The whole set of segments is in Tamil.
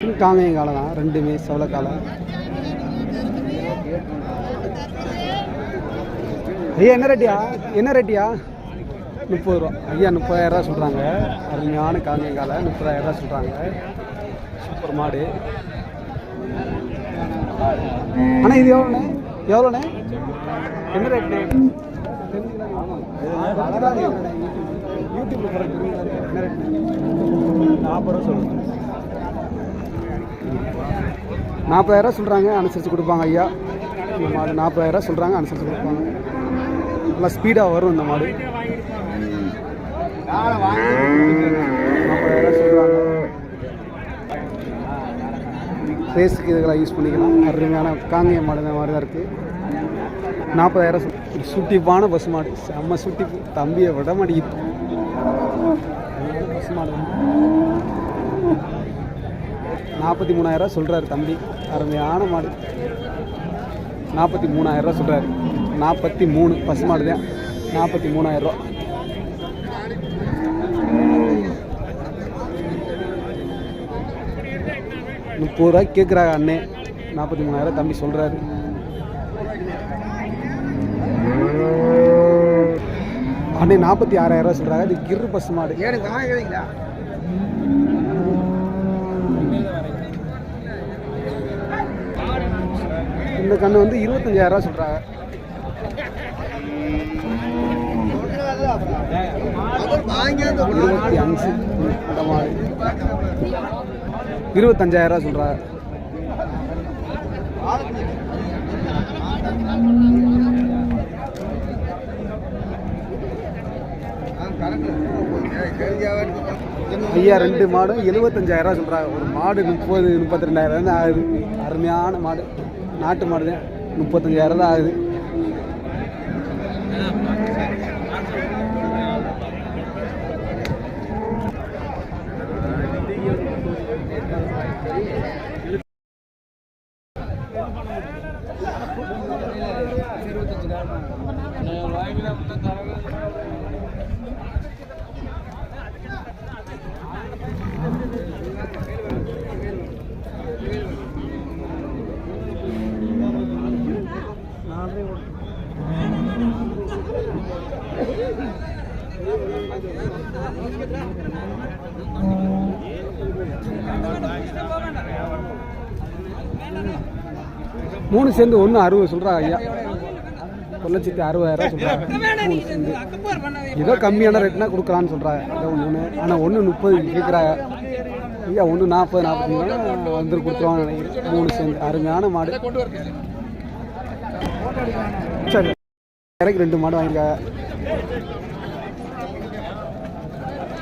காங்கேயம் காலை தான் ரெண்டுமே செவல காலம் ஐயா என்ன ரேட்டியா? என்ன ரேட்டியா? முப்பது ரூபா. ஐயா முப்பதாயிரரூவா சொல்கிறாங்க அருமையான காங்கேயம் காலை முப்பதாயிரரூவா சொல்கிறாங்க சூப்பர் மாடு. ஆனால் இது எவ்வளோண்ணே? எவ்வளோண்ணே? என்ன ரேட்ண்ணே யூடியூப்ல போகிற என்ன நாற்பது ரூபா சொல்லுங்கள் நாற்பதாயிரம் சொல்கிறாங்க அனுசரித்து கொடுப்பாங்க ஐயா. இந்த மாடு நாற்பதாயிரம் சொல்கிறாங்க அனுசரித்து கொடுப்பாங்க. நல்லா ஸ்பீடாக வரும் இந்த மாடு. நாற்பதாயிரம் சொல்கிறாங்க ரேஸுக்கு இதெல்லாம் யூஸ் பண்ணிக்கலாம். அருமையான காங்கேய மாடு இந்த மாதிரி தான் இருக்குது நாற்பதாயிரம் சுட்டிப்பான பஸ் மாடு. செம்ம சுட்டிப்பு தம்பியை விட மாட்டேங்குது பசு மாடு நாற்பத்தி மூணாயிரரூவா சொல்கிறாரு தம்பி. அருமையான மாடு. நாற்பத்தி மூணாயிரரூவா சொல்கிறாரு நாற்பத்தி மூணு பசு மாடு தான். நாற்பத்தி மூணாயிரரூவா முப்பது ரூபாய் கேட்குறாங்க அண்ணே. நாற்பத்தி மூணாயிரம் தம்பி சொல்கிறாரு அண்ணே நாற்பத்தி ஆறாயிரரூவா சொல்கிறாங்க இது கிரு பசு மாடு. இந்த கண்ணு வந்து இருபத்தஞ்சாயிரரூவா சொல்கிறாங்க இருபத்தி அஞ்சு. அந்த மாதிரி. இருபத்தஞ்சாயிரரூவா சொல்கிறாங்க ஐயா ரெண்டு மாடும் எழுபத்தஞ்சாயிரரூவா சொல்கிறாங்க ஒரு மாடு முப்பது முப்பத்தி ரெண்டாயிரம் ஆகுது. அருமையான மாடு. நாட்டு மாடு தான். முப்பத்தஞ்சாயிரம் தான் ஆகுது. மூணு சேர்ந்து ஒன்று அறுபது சொல்கிறா ஐயா. ஒரு லட்சத்தி அறுபதாயிரம் சொல்கிறாங்க மூணு சேர்ந்து ஏதோ கம்மியான ரேட்னா கொடுக்கலான்னு சொல்கிறாங்க ஏதோ ஒன்று ஆனால் ஒன்று முப்பது கேட்குறாங்க ஐயா ஒன்று நாற்பது நாற்பத்தஞ்சு வந்து கொடுத்துருவாங்க நினைக்கிறேன். மூணு சேர்ந்து. அருமையான மாடு. சரி. இறக்கி ரெண்டு மாடு வாங்கியிருக்காங்க.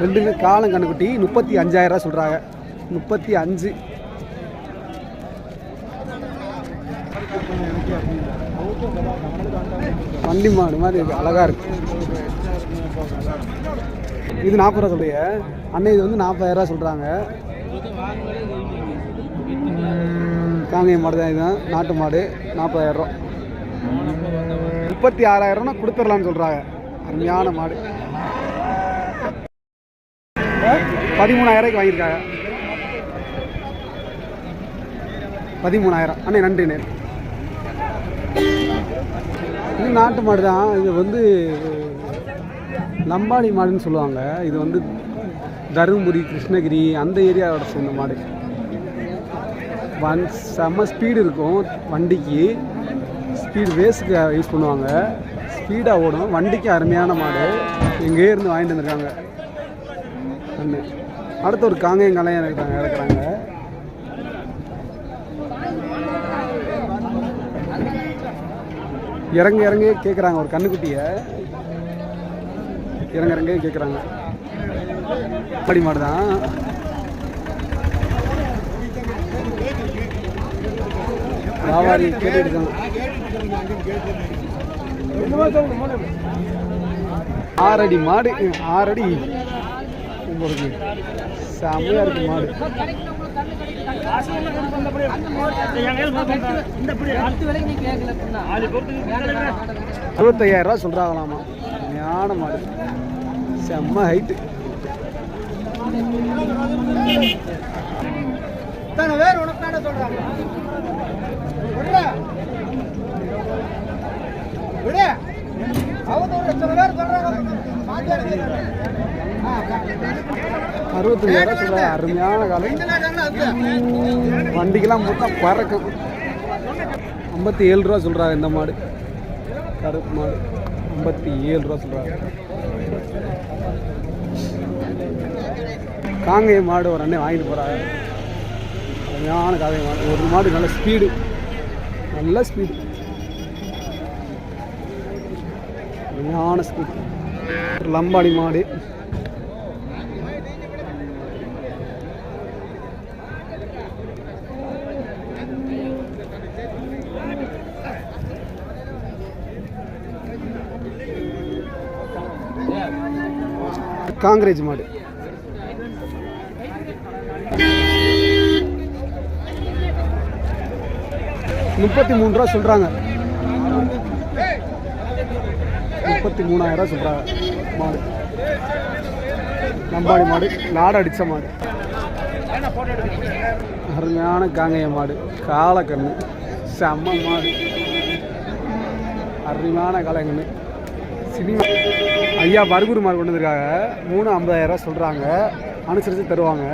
ரெண்டு காலம் கண்ணுக்குட்டி. முப்பத்தி அஞ்சாயிரம் சொல்கிறாங்க முப்பத்தி அஞ்சு. வண்டி மாடு மாதிரி இருக்கு. அழகாக இருக்கு. இது நாற்பது ரூபா சொல்றீங்க அண்ணன் இது வந்து நாற்பதாயிரம் சொல்கிறாங்க காங்கேய மாடு தான் இதுதான் நாட்டு மாடு. நாற்பதாயிரம் ரூபா. முப்பத்தி ஆறாயிரம்னா கொடுத்துடலான்னு சொல்கிறாங்க அருமையான மாடு. பதிமூணாயிரம் வாங்கியிருக்காங்க. பதிமூணாயிரம். அண்ணே நன்றிண்ணே இது நாட்டு மாடு தான். இது வந்து லம்பாடி மாடுன்னு சொல்லுவாங்க. இது வந்து தருமபுரி கிருஷ்ணகிரி அந்த ஏரியாவோட சேர்ந்த மாடு. வன் செம்ம ஸ்பீடு இருக்கும் வண்டிக்கு. ஸ்பீடு வேஸ்ட்டுக்கு யூஸ் பண்ணுவாங்க. ஸ்பீடாக ஓடும். வண்டிக்கு அருமையான மாடு. எங்கேயே இருந்து வாங்கிட்டு வந்திருக்காங்க. ஒன்று அடுத்து ஒரு காங்கேயம் கலையம் இருக்காங்க இறக்குறாங்க இறங்க இறங்க கேட்குறாங்க ஒரு கண்ணுக்குட்டியை. இறங்க இறங்க கேட்குறாங்க படி மாடு தான் வியாபாரி கேட்டுட்டு ஆறடி மாடு ஆறடி. போடுது செம்மையா இருக்கு மாடு. அறுபத்தையாயிரம் ரூபா சொல்றாங்களாமா. ஞான மாடு. செம்ம ஹைட்டு இத்தனை உனக்கு சொல்றாங்க. அவங்க ஒரு பேர் சொல்றாங்க. அறுபத்தஞ்சாயிரம் சொல்கிறாங்க அருமையான காலம் வண்டிக்கெல்லாம் போட்டா பறக்கும். ஐம்பத்தி ஏழு ரூபா சொல்கிறாங்க இந்த மாடு. கருப்பு மாடு. ஐம்பத்தி ஏழு ரூபா சொல்கிறாங்க காங்கேய மாடு ஒரு அண்ணன் வாங்கிட்டு போகிறாங்க அருமையான காங்கேய மாடு. ஒரு மாடு நல்ல ஸ்பீடு நல்ல ஸ்பீடு அருமையான ஸ்பீடு ஒரு லம்பாடி மாடு. காங்கிரேஜ் மாடு. முப்பத்தி மூணு ரூபா சொல்கிறாங்க முப்பத்தி மூணாயிரம் ரூபா சொல்கிறாங்க மாடு. நம்பாடி மாடு நாடு அடித்த மாடு. அருமையான காங்கைய மாடு காலக்கண்ணு செம்ம மாடு. அருமையான காலக்கண்ணு. சினிமா. ஐயா பர்கூர் மாடு கொண்டு வந்திருக்காங்க. மூணு ஐம்பதாயிரம் ரூபா சொல்கிறாங்க அனுசரித்து தருவாங்க.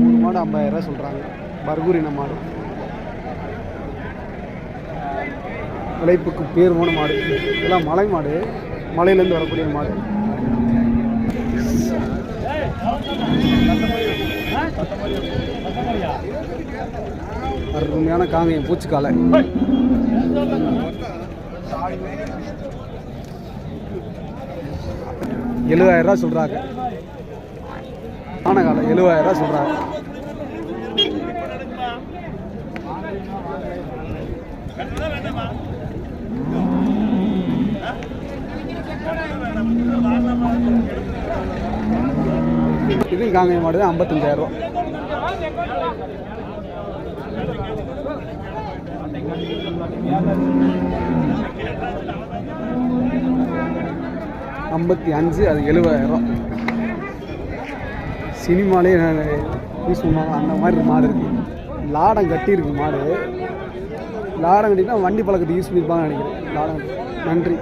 மூணு மாடு ஐம்பதாயிரம் ரூபா சொல்கிறாங்க பர்கூரின மாடு. உழைப்புக்கு பேர் போன மாடு. இதெல்லாம் மலை மாடு. மலையிலேருந்து வரக்கூடிய மாடு. அருமையான காமியம் பூச்சிக்காலை. எழுபதாயிரம் ரூபா சொல்கிறாங்க காலம் எழுபதாயிரம் ரூபா சொல்கிறாங்க இது காங்கேய மாடு தான் ஐம்பத்தஞ்சாயிரம் ஐம்பத்தி அஞ்சு அது எழுபதாயிரம் சினிமாலே யூஸ் பண்ணுவாங்க அந்த மாதிரி ஒரு மாடு இருக்குது லாடம் கட்டியிருக்கு மாடு. லாடம் கட்டினா வண்டி பழக்கத்துக்கு யூஸ் பண்ணியிருப்பாங்கன்னு நினைக்கிறேன். லாடம் நன்றி.